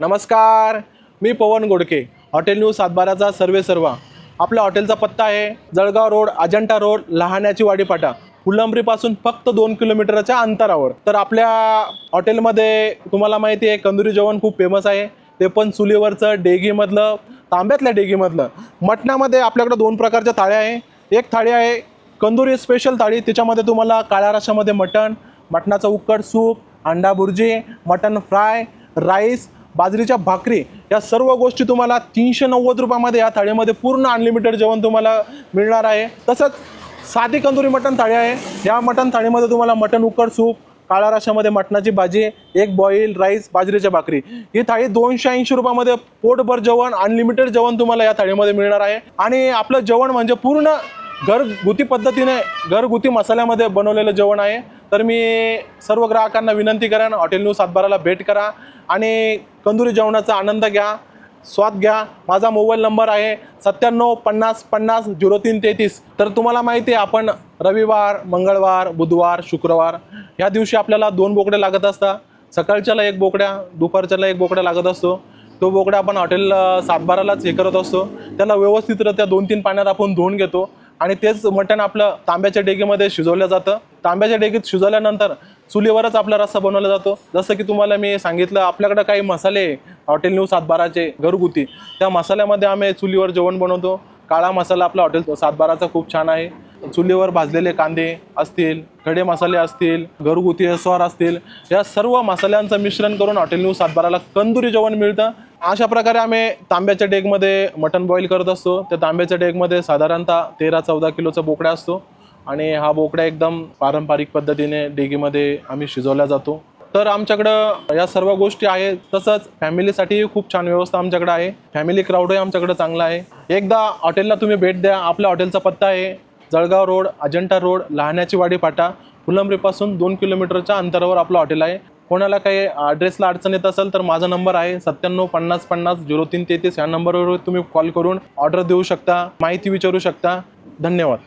नमस्कार मी पवन Godke. Hotel new सातबाराचा सर्वे सर्वा. आपल्या हॉटेलचा पत्ता आहे जळगाव रोड अजंठा रोड लहाण्याची वाडीपाटा. फुलंब्रीपासून फक्त दोन किलोमीटरच्या अंतरावर. तर आपल्या हॉटेलमध्ये तुम्हाला माहिती आहे कंदुरी जेवण खूप फेमस आहे. ते पण चुलीवरचं डेगीमधलं तांब्यातल्या डेगीमधलं. मटणामध्ये आपल्याकडे दोन प्रकारच्या थाळ्या आहे. एक थाळी आहे कंदुरी स्पेशल थाळी. त्याच्यामध्ये तुम्हाला काळ्या रशामध्ये मटण मटणाचं उक्कड सूप अंडा भुर्जी मटण फ्राय राईस बाजरीच्या भाकरी या सर्व गोष्टी तुम्हाला तीनशे नव्वद रुपयामध्ये या थाळीमध्ये पूर्ण अनलिमिटेड जेवण तुम्हाला मिळणार आहे. तसंच साधी कंदुरी मटण थाळी आहे. या मटण थाळीमध्ये तुम्हाला मटण उकड सूप काळा रशामध्ये मटणाची भाजी एक बॉईल राईस बाजरीच्या भाकरी. ही थाळी दोनशे ऐंशी रुपयामध्ये पोटभर जेवण अनलिमिटेड जेवण तुम्हाला या थाळीमध्ये मिळणार आहे. आणि आपलं जेवण म्हणजे पूर्ण घरगुती पद्धतीने घरगुती मसाल्यामध्ये बनवलेलं जेवण आहे. तर मी सर्व ग्राहकांना विनंती करेन हॉटेल न्यू सातबाराला भेट करा आणि कंदुरी जेवणाचा आनंद घ्या स्वाद घ्या. माझा मोबाईल नंबर आहे सत्त्याण्णव पन्नास पन्नास झिरो तीन तेहतीस. तर तुम्हाला माहिती आहे आपण रविवार मंगळवार बुधवार शुक्रवार ह्या दिवशी आपल्याला दोन बोकडे लागत असतात. सकाळच्याला एक बोकड्या दुपारच्याला एक बोकड्या लागत असतो. तो बोकडा आपण हॉटेल सातबारालाच हे करत असतो. त्याला व्यवस्थितरित्या दोन तीन पाण्यात आपण धुवून घेतो. आणि तेच मटण आपलं तांब्याच्या डेगेमध्ये शिजवलं जातं. तांब्याच्या डेगेत शिजवल्यानंतर चुलीवरच आपला रस्सा बनवला जातो. जसं की तुम्हाला मी सांगितलं आपल्याकडे काही मसाले हॉटेल न्यू सातबाराचे घरगुती त्या मसाल्यामध्ये आम्ही चुलीवर जेवण बनवतो. काळा मसाला आपला हॉटेल सातबाराचा खूप छान आहे. चुलीवर भाजलेले कांदे असतील खडे मसाले असतील घरगुती स्वार असतील या सर्व मसाल्यांचं मिश्रण करून हॉटेल न्यू सातबाराला कंदुरी जेवण मिळतं. अशा प्रकारे आम्ही तांब्याच्या डेगमध्ये मटण बॉईल करत असतो. त्या तांब्याच्या डेगमध्ये साधारणतः तेरा चौदा किलोचा बोकडा असतो आणि हा बोकडा एकदम पारंपरिक पद्धतीने डेगीमध्ये आम्ही शिजवला जातो. तर आमच्याकडं या सर्व गोष्टी आहेत. तसंच फॅमिलीसाठी खूप छान व्यवस्था आमच्याकडे आहे. फॅमिली क्राऊडही आमच्याकडे चांगला आहे. एकदा हॉटेलला तुम्ही भेट द्या. आपल्या हॉटेलचा पत्ता आहे. जळगाव रोड अजंठा रोड लहाण्याची वाडी फाटा फुलंब्रीपासून दोन किलोमीटरच्या अंतरावर आपलं हॉटेल आहे. कोणाला काही ॲड्रेसला अडचण येत असेल तर माझा नंबर आहे सत्त्याण्णव पन्नास पन्नास झिरो तीन तेहतीस. ह्या नंबरवर तुम्ही कॉल करून ऑर्डर देऊ शकता माहिती विचारू शकता. धन्यवाद.